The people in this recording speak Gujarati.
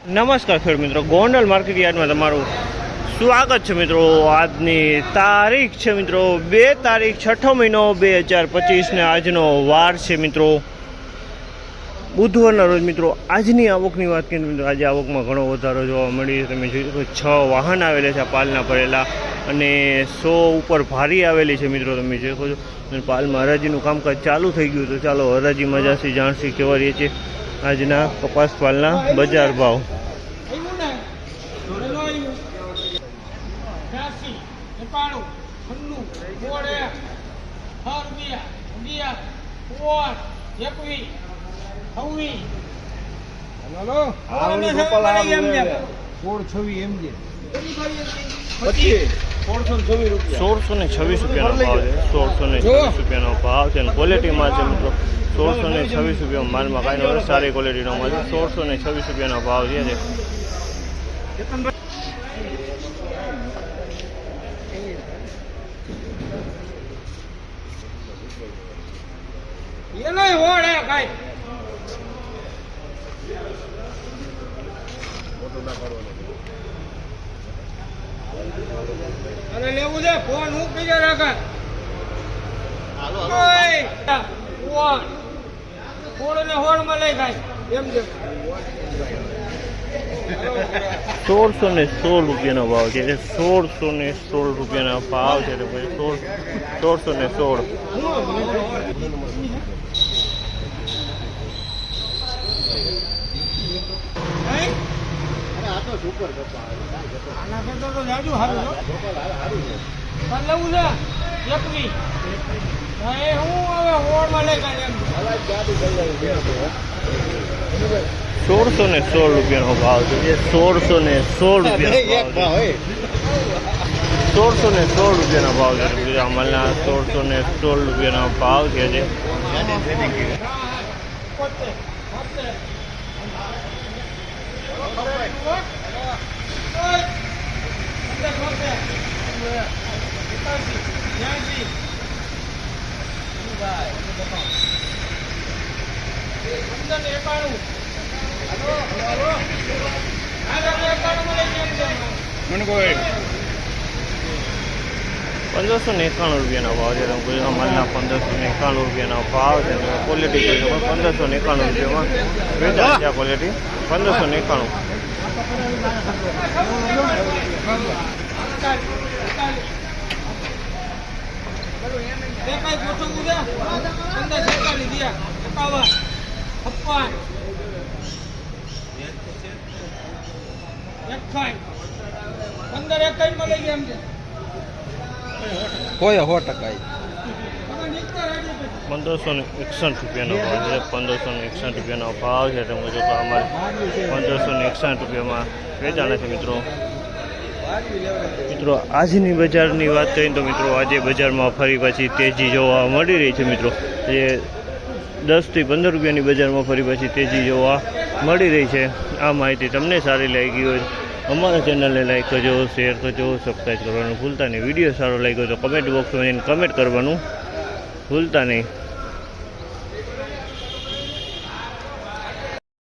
નમસ્કાર ખેડૂત મિત્રો, ગોંડલ માર્કેટ યાર્ડમાં તમારું સ્વાગત છે મિત્રો. આજની તારીખ છે મિત્રો, બે તારીખ, છઠ્ઠો મહિનો બે હજાર પચીસને આજનો વાર છે મિત્રો. બુધવારના રોજ મિત્રો, આજની આવકની વાત કરીએ મિત્રો, આજે આવકમાં ઘણો વધારો જોવા મળી તમે જોઈ શકો છ વાહન આવેલા છે પાલના ભરેલા અને સો ઉપર ભારી આવેલી છે મિત્રો, તમે જોઈ શકો છો. પાલમાં હરાજીનું કામકાજ ચાલુ થઈ ગયું તો ચાલો હરાજીમાં જાસી જાણસી કેવા રહીએ છીએ. આજના કપાસ પાલના બજાર ભાવ. સોળે છ. રૂપિયા અગિયાર ઓર એકવીસ છવ્વીસ સોળ છવ્વીસ એમ પચીસ સોળસો ને છવ્વીસ રૂપિયાનો ભાવ છે. સોળસો ને છવ્વીસ રૂપિયાનો ભાવ છે અને ક્વોલિટીમાં છે મિત્રો. સોળસો ને છવ્વીસ રૂપિયા માલમાં કાંઈ નથી સારી ક્વોલિટીનો માલ છે. સોળસો ને છવ્વીસ રૂપિયાનો ભાવ છે એનો હોળ હે કઈ. અને લેવું છે ફોન હું કઈ રાખે. ઓય ફોન ફોન. ને માં લઈ ખાય એમ છે સોળસો ને સોળ રૂપિયાનો ભાવ છે. એટલે સોળસો ને સોળ રૂપિયાનો ભાવ છે પછી સોળ સોળસો ને સોળ. નહીં? આના કરતા તો જાજુ હારું હો. પણ લેવું છે એકવી એ હું હવે હોળમાં લઈ કાઢ એમ સોળસો ને સોળ રૂપિયાનો ભાવ છે જે સોળસો ને સોળ રૂપિયાનો ભાવ છે સોળસો ને સોળ રૂપિયાનો ભાવ છે બીજા અમલના સોળસો ને સોળ રૂપિયાનો ભાવ છે જે પોતે પોતે મને કોઈ પંદરસો ને એકાણું રૂપિયાનો ભાવ છે. તમે કોઈ અમલના પંદરસો ને એકાણું રૂપિયાનો ભાવ છે. ક્વોલિટી જોઈ પંદરસો ને એકાણું રૂપિયામાં વેચાય છે ક્વોલિટી પંદરસો ને એકાણું કોઈ સો ટકા તમે નીકળો રેડી પછી. પંદરસો ને એકસઠ રૂપિયાનો ભાવ. છે પંદરસો ને એકસઠ રૂપિયાનો ભાવ છે, તમે જો અમારે પંદરસો ને એકસઠ રૂપિયામાં વેચાણ છે મિત્રો. મિત્રો, આજની બજારની વાત કરીએ તો મિત્રો, આજે બજારમાં ફરી પાછી તેજી જોવા મળી રહી છે મિત્રો. જે દસથી પંદર રૂપિયાની બજારમાં ફરી પાછી તેજી જોવા મળી રહી છે. આ માહિતી તમને સારી લાગી હોય, અમારા ચેનલને લાઈક કરજો, શેર કરજો, સબસ્ક્રાઈબ કરવાનું ભૂલતા નહીં. વીડિયો સારો લાગ્યો તો કમેન્ટ બોક્સમાં જઈને કમેન્ટ કરવાનું ભૂલતા નહીં.